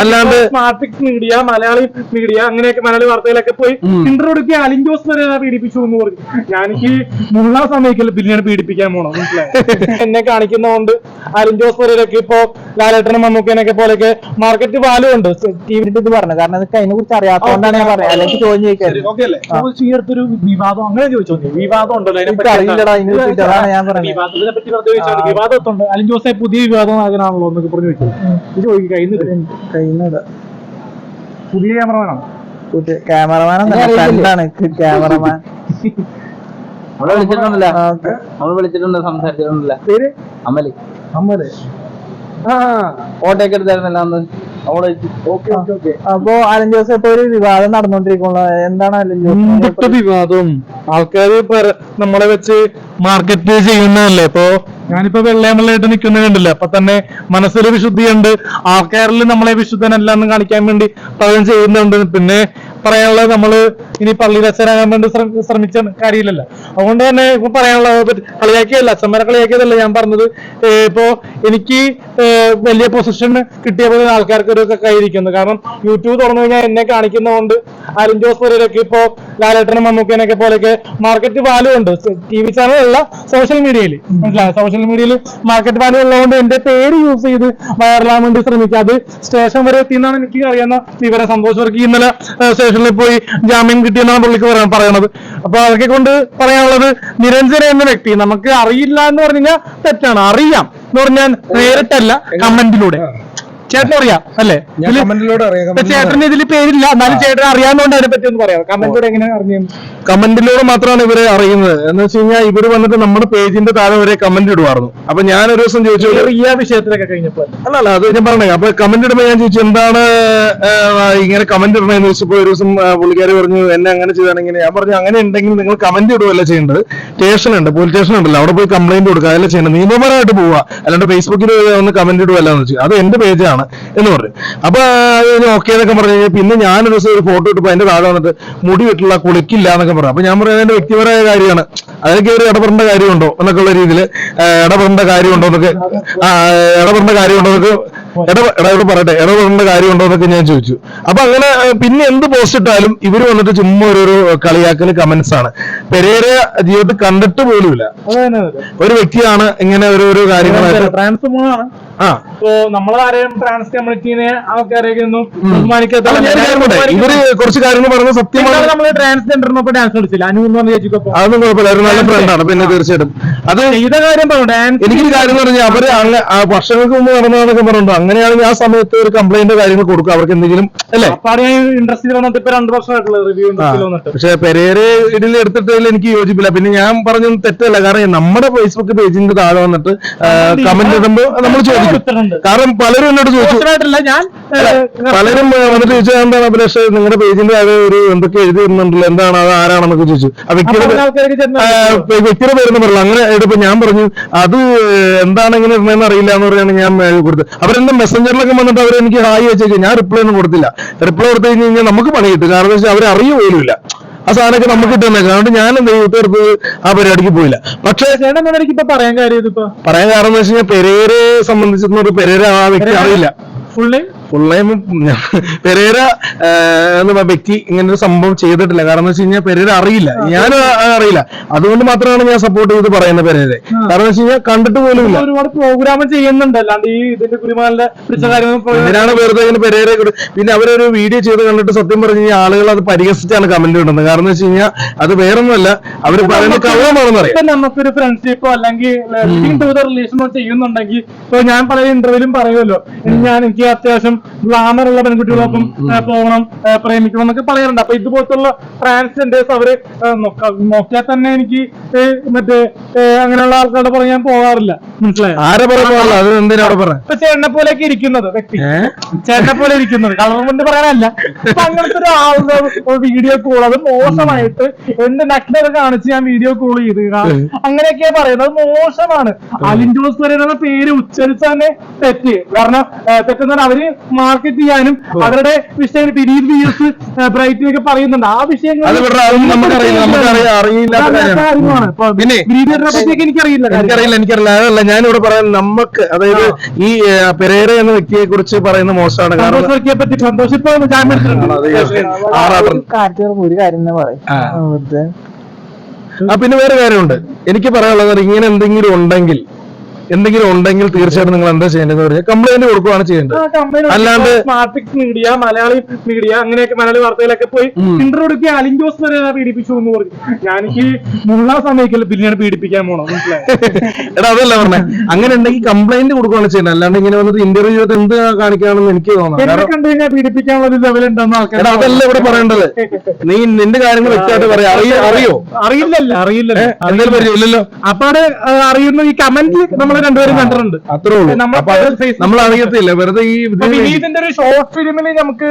അല്ലാണ്ട് സ്മാർട്ടിക്സ് media Malayali media അങ്ങനെയൊക്കെ മലയാളി വാർത്തയിലൊക്കെ പോയി. ഇന്റർവ്യൂ എടുക്കുക അലിൻ ജോസ് വരെ പീഡിപ്പിച്ചു എന്ന് പറഞ്ഞു. ഞാനെനിക്ക് മുള്ള സമയക്കല്ല പിന്നീട് പീഡിപ്പിക്കാൻ പോണോ മനസ്സിലായി? എന്നെ കാണിക്കുന്നതുകൊണ്ട് അലിൻ ജോസ് വരെയൊക്കെ ഇപ്പോ ലാലേട്ടനും മമ്മൂക്കനൊക്കെ പോലെയൊക്കെ മാർക്കറ്റ് വാല്യൂ ഉണ്ട്. ടി ഇത് പറഞ്ഞു കാരണം അതിനെ കുറിച്ച് അറിയാത്തതുകൊണ്ടാണ് ഞാൻ പറഞ്ഞത്. അല്ലെങ്കിൽ ചോദിച്ചു ചോദിക്കാറ് അല്ലേ? ഈ അടുത്തൊരു വിവാദം അങ്ങനെ ചോദിച്ചോ? വിവാദം ഉണ്ടല്ലോ പറഞ്ഞത്. വിവാദത്തിനെ പറ്റി. വിവാദത്തുണ്ട് അലിൻ ജോസെ പുതിയ വിവാദം ആകാനാണല്ലോ എന്നൊക്കെ പറഞ്ഞു വെച്ചു. ഇത് ചോദിക്കുക കയ്യിൽ കഴിയുന്നത് പുതിയ ക്യാമറമാനോ? പുതിയ ക്യാമറമാൻ ഫ്രണ്ടാണ് ക്യാമറമാൻ. നമ്മളെ വിളിച്ചിട്ടുണ്ടല്ലോ. ആ, ഫോട്ടോ ഒക്കെ വിളിച്ചിട്ടുണ്ട് സംസാരിച്ചിട്ടുണ്ടല്ലോ. അമലി. അമ്മതെ ആ. ഫോട്ടോയൊക്കെ എടുത്തായിരുന്നല്ലോ അന്ന്. അപ്പോ അലൻ ജോസ് ഇപ്പൊ ഒരു വിവാദം നടന്നുകൊണ്ടിരിക്കുന്നത് എന്താണ് അലൻ ജോസ് വിവാദവും ആൾക്കാര് നമ്മളെ വെച്ച് മാർക്കറ്റ് ചെയ്യുന്നതല്ലേ? ഇപ്പൊ ഞാനിപ്പോ വെള്ളയമ്മളായിട്ട് നിൽക്കുന്ന കണ്ടില്ല? അപ്പൊ തന്നെ മനസ്സിൽ വിശുദ്ധിയുണ്ട്. ആൾക്കാരിൽ നമ്മളെ വിശുദ്ധനല്ല എന്ന് കാണിക്കാൻ വേണ്ടി പകരം ചെയ്യുന്നുണ്ട്. പിന്നെ പറയാനുള്ളത് നമ്മൾ ഇനി പള്ളിയിൽ അച്ഛനാകാൻ വേണ്ടി ശ്രമിച്ച കാര്യമില്ലല്ലോ. അതുകൊണ്ട് തന്നെ ഇപ്പൊ പറയാനുള്ളത് കളിയാക്കിയല്ല അച്ഛന്മാരെ കളിയാക്കിയതല്ല ഞാൻ പറഞ്ഞത്. ഇപ്പൊ എനിക്ക് വലിയ പൊസിഷൻ കിട്ടിയപ്പോൾ ആൾക്കാർക്ക് ഒരു കൈയിരിക്കുന്നു കാരണം യൂട്യൂബ് തുറന്നു കഴിഞ്ഞാൽ എന്നെ കാണിക്കുന്നതുകൊണ്ട് അരുൺ ജോസ് പോലെയൊക്കെ ഇപ്പോ ലാലേട്ടനും മമ്മൂക്കനൊക്കെ പോലെയൊക്കെ മാർക്കറ്റ് വാല്യൂ ഉണ്ട്. ടി വി ചാനൽ അല്ല സോഷ്യൽ മീഡിയയിൽ മനസ്സിലായോ? സോഷ്യൽ മീഡിയയിൽ മാർക്കറ്റ് വാല്യൂ ഉള്ളതുകൊണ്ട് എന്റെ പേര് യൂസ് ചെയ്ത് വൈറലാകാൻ വേണ്ടി ശ്രമിക്കുക. അത് സ്റ്റേഷൻ വരെ എത്തിയെന്നാണ് എനിക്ക് അറിയാവുന്ന വിവരം. സന്തോഷ് വർക്ക് ഇന്നലെ സ്റ്റേഷനിൽ പോയി ജാമ്യം കിട്ടിയെന്നാണ് പുള്ളിക്ക് പറയാൻ പറയണത്. അപ്പൊ അതൊക്കെ കൊണ്ട് പറയാനുള്ളത് നിരഞ്ജന എന്ന വ്യക്തി. നമുക്ക് അറിയില്ല എന്ന് പറഞ്ഞു കഴിഞ്ഞാൽ തെറ്റാണ്. അറിയാം എന്ന് പറഞ്ഞാൽ നേരിട്ടല്ല കമന്റിലൂടെ. ചേട്ടൻ അറിയാം അല്ലേ? കമന്റിലൂടെ അറിയാം ചേട്ടന് ഇതിൽ പേരില്ല എന്നാലും ചേട്ടൻ അറിയാവുന്നതുകൊണ്ട് അതിനെ പറ്റി ഒന്ന് പറയാം. കമന്റിലൂടെ എങ്ങനെ അറിഞ്ഞു? കമന്റിലൂടെ മാത്രമാണ് ഇവരെ അറിയുന്നത്. എന്ന് വെച്ച് കഴിഞ്ഞാൽ ഇവർ വന്നിട്ട് നമ്മുടെ പേജിന്റെ താഴെ വരെ കമന്റ് ഇടുവായിരുന്നു. അപ്പൊ ഞാൻ ഒരു ദിവസം ചോദിച്ചു വിഷയത്തിലൊക്കെ കഴിഞ്ഞപ്പോ. അല്ല അല്ല അത് ഞാൻ പറഞ്ഞേ അപ്പൊ കമന്റ് ഇടുമ്പോ ഞാൻ ചോദിച്ചു എന്താണ് ഇങ്ങനെ കമന്റ് ഇടണമെന്ന് ചോദിച്ചപ്പോ ഒരു ദിവസം പുള്ളിക്കാരി പറഞ്ഞു എന്നെ അങ്ങനെ ചെയ്താണെങ്കിൽ ഇങ്ങനെ. ഞാൻ പറഞ്ഞു അങ്ങനെ ഉണ്ടെങ്കിൽ നിങ്ങൾ കമന്റ് ഇടുവല്ല ചെയ്യേണ്ടത്? സ്റ്റേഷൻ ഉണ്ട് പോലീസ് സ്റ്റേഷൻ ഉണ്ടല്ലോ അവിടെ പോയി കംപ്ലൈന്റ് കൊടുക്കുക അതല്ല ചെയ്യേണ്ടത്? നിയമപരമായിട്ട് പോവുക. അല്ലാണ്ട് ഫേസ്ബുക്കിൽ ഒന്ന് കമന്റ് ഇടുവല്ല എന്ന് അത് എന്റെ പേജാണ്. എന്ന് പറഞ്ഞു. അപ്പൊ ഓക്കെ എന്നൊക്കെ പറഞ്ഞു കഴിഞ്ഞാൽ പിന്നെ ഞാനൊരു ദിവസം ഒരു ഫോട്ടോ ഇട്ടപ്പോ അതിന്റെ താഴെ വന്നിട്ട് മുടി വെട്ടില്ല കുളിക്കില്ല എന്നൊക്കെ പറഞ്ഞു. അപ്പൊ ഞാൻ പറയുന്നത് എന്റെ വ്യക്തിപരമായ കാര്യമാണ്. അതിലേക്ക് ഒരു ഇടപെടേണ്ട കാര്യമുണ്ടോ എന്നൊക്കെ ഉള്ള രീതിയിൽ ഇടപെടേണ്ട കാര്യമുണ്ടോ എന്നൊക്കെ ആ, ഇടപെടേണ്ട കാര്യമുണ്ടോ എന്നൊക്കെ ഇടപെട പറയട്ടെ ഇടപെടേണ്ട കാര്യമുണ്ടോ എന്നൊക്കെ ഞാൻ ചോദിച്ചു. അപ്പൊ അങ്ങനെ പിന്നെ എന്ത് പോസ്റ്റ് ഇട്ടാലും ഇവർ വന്നിട്ട് ചുമ്മാ ഒരു കളിയാക്കൽ കമന്റ്സ് ആണ്. പെരേര ജീവിതത്തിൽ കണ്ടിട്ട് പോലുമില്ല. ഒരു വ്യക്തിയാണ് ഇങ്ങനെ ഓരോരോ കാര്യങ്ങളായിട്ട് ട്രാൻസ്ഫോമാണ് ഇപ്പോ നമ്മളാരെയും ട്രാൻസ് കമ്മ്യൂണിറ്റീനെ ആൾക്കാരെയൊക്കെ ഒന്നും ബഹുമാനിക്കാത്ത? ഇവർ കുറച്ച് കാര്യങ്ങൾ പറയുന്നത് സത്യമാണ്. ട്രാൻസ്ജെൻഡറിനൊപ്പം ഡാൻസ് കളിച്ചില്ല? അനു എന്ന് പറഞ്ഞ ചേച്ചിക്കൊപ്പം അതൊന്നും കുഴപ്പമില്ല. ഒരു നല്ല ഫ്രണ്ടാണ് പിന്നെ തീർച്ചയായിട്ടും. അത് ചെയ്ത കാര്യം പറഞ്ഞു? ഡാൻസ് എനിക്കൊരു കാര്യം പറഞ്ഞാൽ അവർ ആ. വർഷങ്ങൾക്ക് മുമ്പ് നടന്നതെന്നൊക്കെ പറഞ്ഞു അങ്ങനെയാണെങ്കിൽ ആ സമയത്ത് ഒരു കംപ്ലൈന്റ് കാര്യങ്ങൾ കൊടുക്കും അവർക്ക് എന്തെങ്കിലും അല്ലേ? ഇൻഡസ്ട്രിയിൽ വന്നിട്ട് ഇപ്പൊ രണ്ടു വർഷമായിട്ടുള്ള റിവ്യൂ പക്ഷെ പെരേരെ ഇതിൽ എടുത്തിട്ടതിൽ എനിക്ക് യോജിപ്പില്ല. പിന്നെ ഞാൻ പറഞ്ഞത് തെറ്റല്ല. കാരണം നമ്മുടെ ഫേസ്ബുക്ക് പേജിന്റെ താഴെ വന്നിട്ട് കമന്റ് ഇടുമ്പോൾ നമ്മൾ ചോദിക്കും. കാരണം പലരും എന്നോട് ചോദിച്ചു. പലരും വന്നിട്ട് ചോദിച്ചാൽ എന്താണ് അഭിലാഷ്? നിങ്ങളുടെ പേജിന്റെ അത് ഒരു എന്തൊക്കെ എഴുതി വരുന്നുണ്ടല്ലോ എന്താണ്? അത് ആരാണെന്നൊക്കെ ചോദിച്ചു. ആ വ്യക്തിയുടെ വ്യക്തിയുടെ പേരൊന്നും പറഞ്ഞു അങ്ങനെ എടുപ്പോ ഞാൻ പറഞ്ഞു അത് എന്താണ് ഇങ്ങനെ ഇരുന്നതെന്ന് അറിയില്ല എന്ന് പറഞ്ഞാണ് ഞാൻ കൊടുത്തത്. അവരെന്റെ മെസ്സഞ്ചറിലൊക്കെ വന്നിട്ട് അവർ എനിക്ക് ഹായ് വെച്ചേക്കും ഞാൻ റിപ്ലൈ ഒന്നും കൊടുത്തില്ല. റിപ്ലൈ കൊടുത്തു കഴിഞ്ഞ് കഴിഞ്ഞാൽ നമുക്ക് പണി കിട്ടും. കാരണം വെച്ചാൽ അവരറിയ പോലും പോലുമില്ല. ആ സാധനമൊക്കെ നമുക്ക് കിട്ടുന്ന അതുകൊണ്ട് ഞാൻ എന്താ യൂട്യൂബ് ആ പരിപാടിക്ക് പോയില്ല. പക്ഷേ ചേട്ടൻ എനിക്കിപ്പോ പറയാൻ കാര്യം ഇതിപ്പോ? പറയാൻ കാരണം എന്ന് വെച്ച് കഴിഞ്ഞാൽ പെരേരെ പെരേര് പെരേര ആ വ്യക്തി അറിയില്ല. Full name full time Pereira എന്ന പറഞ്ഞ വ്യക്തി ഇങ്ങനെ ഒരു സംഭവം ചെയ്തിട്ടില്ല. കാരണം എന്ന് വെച്ച് കഴിഞ്ഞാൽ പെരേര അറിയില്ല. ഞാൻ അറിയില്ല. അതുകൊണ്ട് മാത്രമാണ് ഞാൻ സപ്പോർട്ട് ചെയ്ത് പറയുന്നത് പെരേരെ. കാരണം വെച്ച് കഴിഞ്ഞാൽ കണ്ടിട്ട് പോലും ഇല്ല. ഒരുപാട് പ്രോഗ്രാം ചെയ്യുന്നുണ്ട്. അല്ലാണ്ട് ഈ ഇതിന്റെ കുരുമാലിന്റെ പിടിച്ച കാര്യങ്ങൾ എന്തിനാണ് വെറുതെ ഇങ്ങനെ പെരേരെ പിന്നെ അവരൊരു വീഡിയോ ചെയ്ത് കണ്ടിട്ട് സത്യം പറഞ്ഞു കഴിഞ്ഞാൽ ആളുകൾ അത് പരിഹസിച്ചാണ് കമന്റ് ഇടുന്നത്. കാരണം എന്ന് വെച്ച് കഴിഞ്ഞാൽ അത് വേറൊന്നുമല്ല. അവർ പറയുന്നത് കള്ളമാണെന്ന് അറിയാം. നമുക്കൊരു ഫ്രണ്ട്ഷിപ്പോ അല്ലെങ്കിൽ റിലേഷനോ ചെയ്യുന്നുണ്ടെങ്കിൽ ഇപ്പൊ ഞാൻ പല ഇന്റർവ്യൂലും പറയുമല്ലോ ഞാൻ എനിക്ക് അത്യാവശ്യം ഗ്ലാമർ ഉള്ള പെൺകുട്ടികളൊപ്പം പോകണം പ്രേമിക്കണം എന്നൊക്കെ പറയാറുണ്ട്. അപ്പൊ ഇതുപോലത്തുള്ള ട്രാൻസ്ജെൻഡേഴ്സ് അവർ നോക്ക- നോക്കിയാൽ തന്നെ എനിക്ക് മറ്റേ അങ്ങനെയുള്ള ആൾക്കാരുടെ പുറകെ ഞാൻ പോകാറില്ല. മനസ്സിലായോ? ഇപ്പൊ ചേട്ടനെ പോലെയൊക്കെ ഇരിക്കുന്നത് വ്യക്തി. ചേട്ടനെ പോലെ ഇരിക്കുന്നത്. കളർ കൊണ്ട് പറയാനല്ല. ഇപ്പൊ അങ്ങനത്തെ ഒരു ആളുടെ വീഡിയോ കോൾ അത് മോശമായിട്ട് എന്റെ നഗ്നത കാണിച്ച് ഞാൻ വീഡിയോ കോൾ ചെയ്ത്. അങ്ങനെയൊക്കെയാ പറയുന്നത്. മോശമാണ്. അലിൻ ജോസ് പറയുന്ന പേര് ഉച്ചരിച്ച തന്നെ തെറ്റ്. കാരണം തെറ്റെന്ന് പറഞ്ഞാൽ അവർ മാർക്കറ്റ് ചെയ്യാനും അവരുടെ വിഷയങ്ങൾ പിരീഡ് ബ്രൈറ്റ് ബ്രൈറ്റിനൊക്കെ പറയുന്നുണ്ട്. ആ വിഷയങ്ങൾ എനിക്കറിയില്ല എനിക്കറിയില്ല എനിക്കറിയില്ല. അതല്ല ഞാനിവിടെ പറയാൻ നമുക്ക് അതായത് ഈ പെരേര എന്ന വ്യക്തിയെ കുറിച്ച് പറയുന്ന മോശമാണ്. ഒരു കാര്യം പറയും. പിന്നെ വേറെ കാര്യമുണ്ട്. എനിക്ക് പറയാനുള്ളത് ഇങ്ങനെ എന്തെങ്കിലും ഉണ്ടെങ്കിൽ എന്തെങ്കിലും ഉണ്ടെങ്കിൽ തീർച്ചയായിട്ടും നിങ്ങൾ എന്താ ചെയ്യേണ്ടതെന്ന് പറഞ്ഞാൽ കംപ്ലൈന്റ് കൊടുക്കുകയാണ് ചെയ്യേണ്ടത്. അല്ലാണ്ട് സ്മാർട്ടിക്സ് മീഡിയ മലയാളി മീഡിയ അങ്ങനെയൊക്കെ മലയാളി വാർത്തയിലൊക്കെ പോയി ഇന്റർവ്യൂ അലിൻ അലിഞ്ചോസ് വരെ പീഡിപ്പിച്ചു എന്ന് പറഞ്ഞു. ഞാനെനിക്ക് മുള്ള സമയക്കല്ല പിന്നീട് പീഡിപ്പിക്കാൻ പോണോ എടാ അതല്ല പറഞ്ഞേ. അങ്ങനെ ഉണ്ടെങ്കിൽ കംപ്ലൈന്റ് കൊടുക്കുകയാണ് ചെയ്യേണ്ടത് അല്ലാണ്ട് ഇങ്ങനെ വന്നിട്ട് ഇന്റർവ്യൂ ചെയ്ത് എന്ത് കാണിക്കുകയാണെന്ന് എനിക്ക് തോന്നുന്നു കണ്ടു കഴിഞ്ഞാൽ പീഡിപ്പിക്കാനുള്ള ഒരു ലെവൽ ഉണ്ടെന്ന് ആൾക്കാർ അതല്ല ഇവിടെ പറയേണ്ടത്. നീ നിന്റെ കാര്യങ്ങൾ വ്യക്തമായിട്ട് പറയാം. അറിയോ? അറിയോ? അറിയില്ലല്ലോ അറിയില്ലല്ലോ. അപ്പാടെ പരിചയമില്ലല്ലോ അറിയുന്ന ഈ കമന്റ് നമ്മൾ രണ്ടുപേരും കണ്ടിട്ടുണ്ട്. അത്രേ ഉള്ളൂ. നമ്മൾ അറിയത്തില്ല വെറുതെ ഈ വിനീതിന്റെ ഒരു ഷോർട്ട് ഫിലിമിൽ നമുക്ക്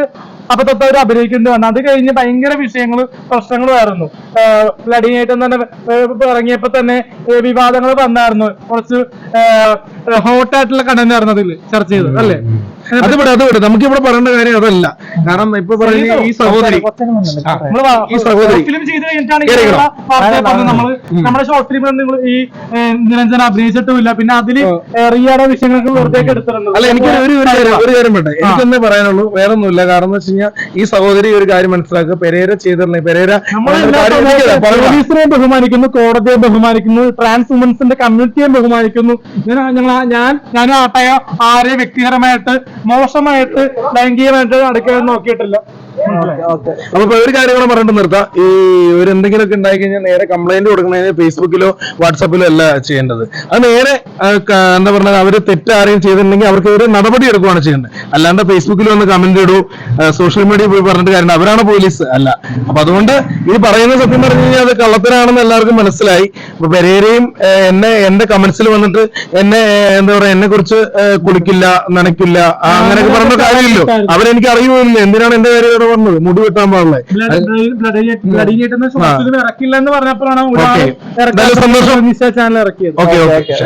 അബദ്ധത്തവർ അഭിനയിക്കേണ്ടി വന്നു. അത് കഴിഞ്ഞ് ഭയങ്കര വിഷയങ്ങൾ പ്രശ്നങ്ങളുമായിരുന്നു ബ്ലഡിയായിട്ട് തന്നെ ഇറങ്ങിയപ്പോ തന്നെ വിവാദങ്ങൾ വന്നായിരുന്നു. കുറച്ച് ഹോട്ടായിട്ടുള്ള കണ്ടന്റ് ആയിരുന്നു അതിൽ ചർച്ച ചെയ്തത് അല്ലേ? അത് വിട് അത് വിട് നമുക്ക് ഇവിടെ പറയേണ്ട കാര്യം അതല്ല. കാരണം ഇപ്പൊ പറയുന്ന ഈ സഹോദരി. ഈ സഹോദരി. ഫിലിം ചെയ്ത് കഴിഞ്ഞിട്ടാണ്. നമ്മൾ നമ്മുടെ ഷോർട്ട് ഫിലിമിൽ നിങ്ങൾ ഈ നിരഞ്ജന അഭിനയിച്ചിട്ടുമില്ല. പിന്നെ അതിൽ റിയാടെ വിഷയങ്ങൾക്ക് വെറുതെ എടുത്തിട്ടുണ്ട് അല്ല എനിക്ക് ഒരു ഒരു കാര്യം ഒരു കാര്യം വേണ്ട എനിക്കൊന്നേ പറയാനുള്ളൂ. വേറെ ഒന്നുമില്ല കാരണം എന്ന് വെച്ച് കഴിഞ്ഞാൽ ഈ സഹോദരി ഒരു കാര്യം മനസ്സിലാക്കുക. പെരേര ചെയ്തിരുന്നേ പെരേര. പോലീസിനെ ബഹുമാനിക്കുന്നു കോടതിയെ ബഹുമാനിക്കുന്നു ട്രാൻസ് വുമൻസിന്റെ കമ്മ്യൂണിറ്റിയെ ബഹുമാനിക്കുന്നു. ഞാൻ ഞങ്ങൾ ഞാൻ ഞാൻ ആട്ടയ ആരെ വ്യക്തിപരമായിട്ട് മോശമായിട്ട് ലൈംഗികമായിട്ട് അടുക്കാൻ നോക്കിയിട്ടില്ല. അപ്പൊ ഒരു കാര്യം കൂടെ പറഞ്ഞിട്ട് നിർത്താം. ഈ ഒരു എന്തെങ്കിലുമൊക്കെ ഉണ്ടായി കഴിഞ്ഞാൽ നേരെ കംപ്ലൈന്റ് കൊടുക്കണതിന് ഫേസ്ബുക്കിലോ വാട്സാപ്പിലോ അല്ല ചെയ്യേണ്ടത്. അത് നേരെ എന്താ പറഞ്ഞാൽ അവർ തെറ്റ് ആരെയും ചെയ്തിട്ടുണ്ടെങ്കിൽ അവർക്ക് ഒരു നടപടി എടുക്കുകയാണ് ചെയ്യേണ്ടത്. അല്ലാണ്ട് ഫേസ്ബുക്കിൽ വന്ന് കമന്റ് ഇടൂ സോഷ്യൽ മീഡിയ പോയി പറഞ്ഞിട്ട് കാര്യം അവരാണ് പോലീസ് അല്ല. അപ്പൊ അതുകൊണ്ട് ഈ പറയുന്ന സത്യം പറഞ്ഞു കഴിഞ്ഞാൽ അത് കള്ളത്തരാണെന്ന് എല്ലാവർക്കും മനസ്സിലായി. അപ്പൊ പെരേരയും എന്നെ എന്റെ കമന്റ്സിൽ വന്നിട്ട് എന്നെ എന്താ പറയാ എന്നെ കുറിച്ച് കുളിക്കില്ല നനയ്ക്കില്ല അങ്ങനെയൊക്കെ പറഞ്ഞ കാര്യമില്ലല്ലോ. അവരെനിക്ക് അറിയുമില്ല എന്തിനാണ് എന്റെ പേര് വന്നത് മുടി വെട്ടാൻ പാടില്ല. ഇറക്കില്ല എന്ന് പറഞ്ഞപ്പോഴാണ് സന്തോഷം. ചാനൽ ഇറക്കിയത്. ഓക്കെ. ഓക്കെ.